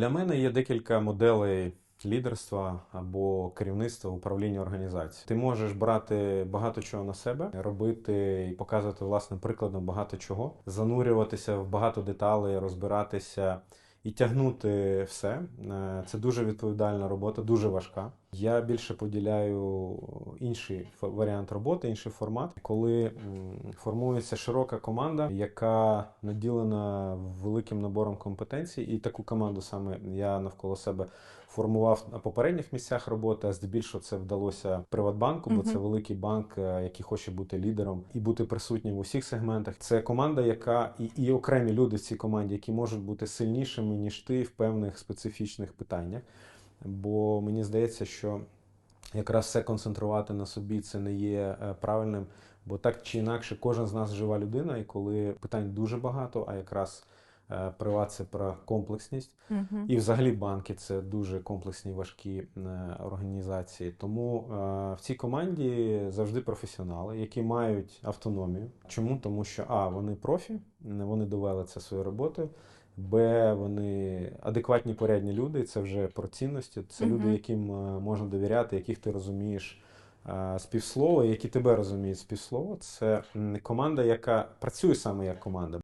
Для мене є декілька моделей лідерства або керівництва управління організацією. Ти можеш брати багато чого на себе, робити і показувати власним прикладом багато чого, занурюватися в багато деталей, розбиратися. І тягнути все Е, це дуже відповідальна робота, дуже важка. Я більше поділяю інший варіант роботи, інший формат, коли формується широка команда, яка наділена великим набором компетенцій, і таку команду саме я навколо себе формував на попередніх місцях роботи. А здебільшого це вдалося Приватбанку, бо це великий банк, е, який хоче бути лідером і бути присутнім у всіх сегментах. Це команда, яка і, і окремі люди в цій команді, які можуть бути сильнішими ніж ти в певних специфічних питаннях. Бо мені здається, що якраз все концентрувати на собі це не є е, правильним. Бо так чи інакше, кожен з нас жива людина, і коли питань дуже багато, а якраз приват це про комплексність. Мгм. І взагалі банки це дуже комплексні важкі е, організації. Тому е, в цій команді завжди професіонали, які мають автономію. Чому? Тому що А, вони профі, вони довели це своєю роботою. Б, вони адекватні порядні люди, це вже про цінності. Це Мгм. люди, яким е, можна довіряти, яких ти розумієш е, з які тебе розуміють з півслова. Це команда, яка працює саме як команда.